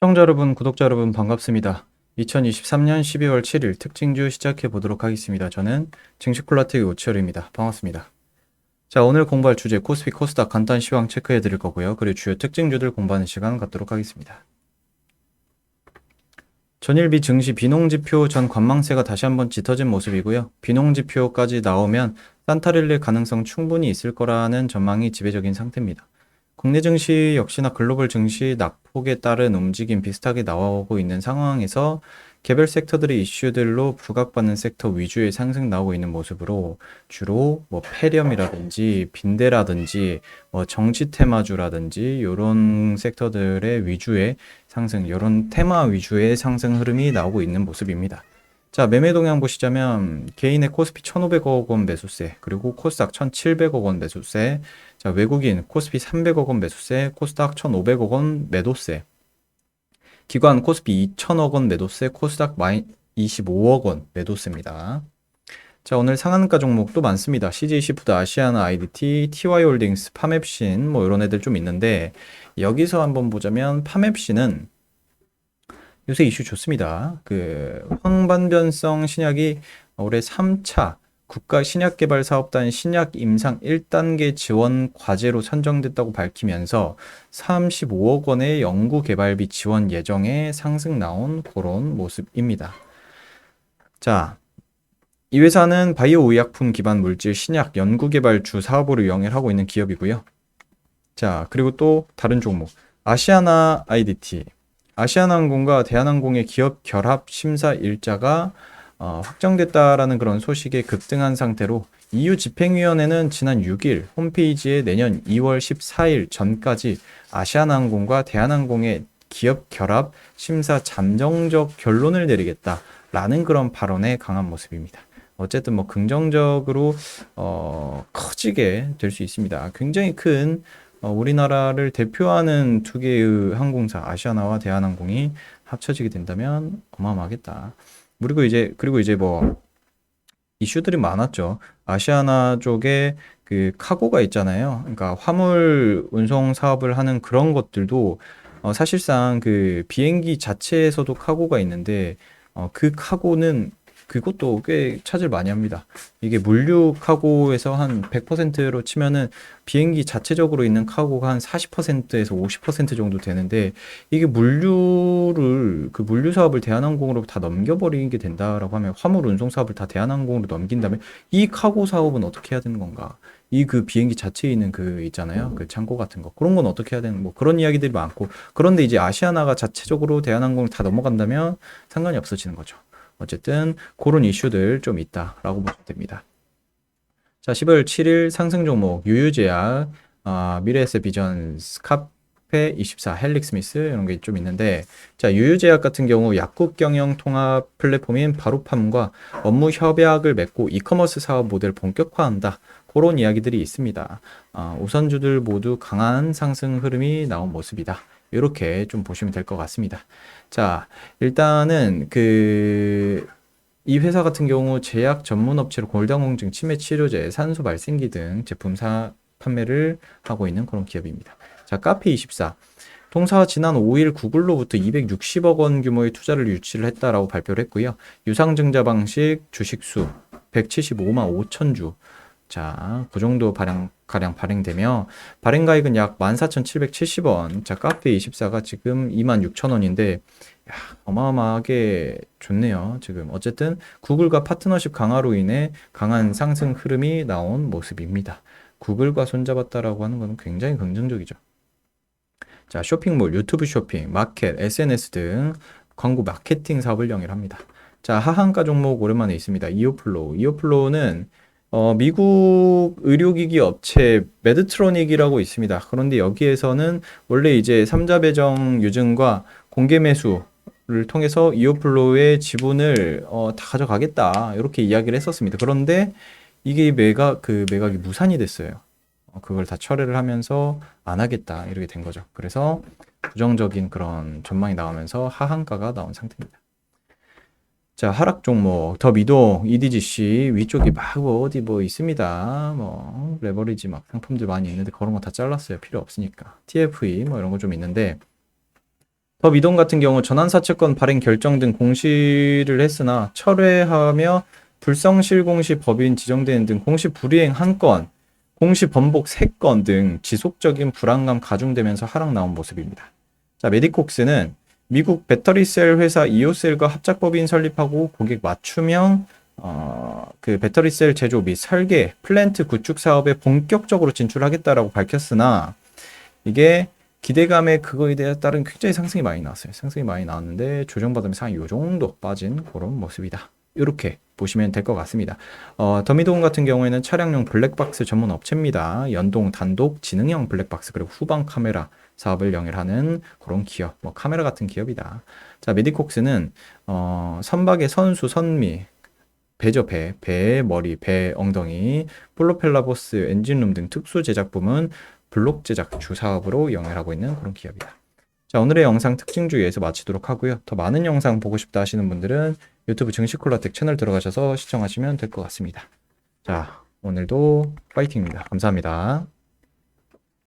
시청자 여러분, 구독자 여러분 반갑습니다. 2023년 12월 7일 특징주 시작해 보도록 하겠습니다. 저는 증시콜라텍의 오치열입니다. 반갑습니다. 자, 오늘 공부할 주제 코스피 코스닥 간단 시황 체크해 드릴 거고요. 그리고 주요 특징주들 공부하는 시간 갖도록 하겠습니다. 전일비 증시 비농지표 전 관망세가 다시 한번 짙어진 모습이고요. 비농지표까지 나오면 산타릴릴 가능성 충분히 있을 거라는 전망이 지배적인 상태입니다. 국내 증시 역시나 글로벌 증시 낙폭에 따른 움직임 비슷하게 나오고 있는 상황에서 개별 섹터들의 이슈들로 부각받는 섹터 위주의 상승 나오고 있는 모습으로 주로 뭐 폐렴이라든지 빈대라든지 뭐 정치 테마주라든지 요런 섹터들의 위주의 상승, 요런 테마 위주의 상승 흐름이 나오고 있는 모습입니다. 자, 매매 동향 보시자면 개인의 코스피 1,500억 원 매수세, 그리고 코스닥 1,700억 원 매수세, 자, 외국인 코스피 300억 원 매수세, 코스닥 1,500억 원 매도세, 기관 코스피 2,000억 원 매도세, 코스닥 마이 25억 원 매도세입니다. 자, 오늘 상한가 종목도 많습니다. CJ 시푸드, 아시아나 IDT, TY홀딩스, 파맵신 뭐 이런 애들 좀 있는데 여기서 한번 보자면 파맵신은 요새 이슈 좋습니다. 그 황반변성 신약이 올해 3차 국가 신약개발사업단 신약 임상 1단계 지원 과제로 선정됐다고 밝히면서 35억 원의 연구 개발비 지원 예정에 상승 나온 그런 모습입니다. 자, 이 회사는 바이오 의약품 기반 물질 신약 연구 개발 주 사업으로 영위를 하고 있는 기업이고요. 자, 그리고 또 다른 종목 아시아나 IDT 아시아나항공과 대한항공의 기업 결합 심사 일자가 어, 확정됐다라는 그런 소식에 급등한 상태로 EU 집행위원회는 지난 6일 홈페이지에 내년 2월 14일 전까지 아시아나항공과 대한항공의 기업 결합 심사 잠정적 결론을 내리겠다라는 그런 발언에 강한 모습입니다. 어쨌든 뭐 긍정적으로 어, 커지게 될 수 있습니다. 굉장히 큰 어, 우리나라를 대표하는 두 개의 항공사 아시아나와 대한항공이 합쳐지게 된다면 어마어마하겠다. 그리고 이제 그리고 이제 뭐 이슈들이 많았죠. 아시아나 쪽에 그 카고가 있잖아요. 그러니까 화물 운송 사업을 하는 그런 것들도 어, 사실상 그 비행기 자체에서도 카고가 있는데 어, 그 카고는 그것도 꽤 차질 많이 합니다. 이게 물류 카고에서 한 100%로 치면은 비행기 자체적으로 있는 카고가 한 40%에서 50% 정도 되는데 이게 물류를 그 물류 사업을 대한항공으로 다 넘겨버리게 된다라고 하면 화물 운송 사업을 다 대한항공으로 넘긴다면 이 카고 사업은 어떻게 해야 되는 건가? 이그 비행기 자체에 있는 그 있잖아요. 그 창고 같은 거. 그런 건 어떻게 해야 되는 뭐 그런 이야기들이 많고 그런데 이제 아시아나가 자체적으로 대한항공을 다 넘어간다면 상관이 없어지는 거죠. 어쨌든 그런 이슈들 좀 있다라고 보시면 됩니다. 자, 12월 7일 상승 종목 유유제약, 아, 미래에셋 비전, 스카페 24, 헬릭스미스 이런 게 좀 있는데 자, 유유제약 같은 경우 약국 경영 통합 플랫폼인 바로팜과 업무 협약을 맺고 이커머스 사업 모델 본격화한다. 그런 이야기들이 있습니다. 아, 우선주들 모두 강한 상승 흐름이 나온 모습이다. 이렇게 좀 보시면 될 것 같습니다. 자, 일단은 그 이 회사 같은 경우 제약 전문 업체로 골다공증, 치매 치료제, 산소 발생기 등 제품 사 판매를 하고 있는 그런 기업입니다. 자, 카페 24. 동사가 지난 5일 구글로부터 260억 원 규모의 투자를 유치를 했다라고 발표를 했고요. 유상증자 방식 주식수 175만 5천 주. 자, 그 정도 발행, 가량 발행되며, 발행가액은 약 14,770원. 자, 카페 24가 지금 26,000원인데, 야, 어마어마하게 좋네요. 지금. 어쨌든, 구글과 파트너십 강화로 인해 강한 상승 흐름이 나온 모습입니다. 구글과 손잡았다라고 하는 것은 굉장히 긍정적이죠. 자, 쇼핑몰, 유튜브 쇼핑, 마켓, SNS 등 광고 마케팅 사업을 영위합니다. 자, 하한가 종목 오랜만에 있습니다. 이오플로우. 이오플로우는 어, 미국 의료기기 업체 메드트로닉이라고 있습니다. 그런데 여기에서는 원래 이제 삼자 배정 유증과 공개 매수를 통해서 이오플로우의 지분을 어, 다 가져가겠다 이렇게 이야기를 했었습니다. 그런데 이게 매각 그 매각이 무산이 됐어요. 어, 그걸 다 철회를 하면서 안 하겠다 이렇게 된 거죠. 그래서 부정적인 그런 전망이 나오면서 하한가가 나온 상태입니다. 자, 하락 종목, 더 미동, EDGC, 위쪽에 막뭐 어디 뭐 있습니다. 뭐, 레버리지 막 상품들 많이 있는데 그런 거 다 잘랐어요. 필요 없으니까. TFE 뭐 이런 거 좀 있는데, 더 미동 같은 경우 전환사채권 발행 결정 등 공시를 했으나 철회하며 불성실 공시 법인 지정되는 등 공시 불이행 한 건, 공시 번복 세 건 등 지속적인 불안감 가중되면서 하락 나온 모습입니다. 자, 메디콕스는 미국 배터리셀 회사 이오셀과 합작법인 설립하고 고객 맞춤형 어, 그 배터리셀 제조 및 설계, 플랜트 구축 사업에 본격적으로 진출하겠다라고 밝혔으나 이게 기대감에 그거에 대해 따른 굉장히 상승이 많이 나왔어요. 상승이 많이 나왔는데 조정받으면서 한요 정도 빠진 그런 모습이다. 이렇게 보시면 될 것 같습니다. 어, 더미동 같은 경우에는 차량용 블랙박스 전문 업체입니다. 연동, 단독, 지능형 블랙박스 그리고 후방 카메라 사업을 영위하는 그런 기업, 뭐 카메라 같은 기업이다. 자, 메디콕스는 어, 선박의 선수, 선미, 배죠 배, 배의 머리, 배 엉덩이, 플로펠라보스, 엔진룸 등 특수 제작 부문, 블록 제작 주 사업으로 영위하고 있는 그런 기업이다. 자, 오늘의 영상 특징 주의에서 마치도록 하고요. 더 많은 영상 보고 싶다 하시는 분들은 유튜브 증식 콜라텍 채널 들어가셔서 시청하시면 될 것 같습니다. 자, 오늘도 파이팅입니다. 감사합니다.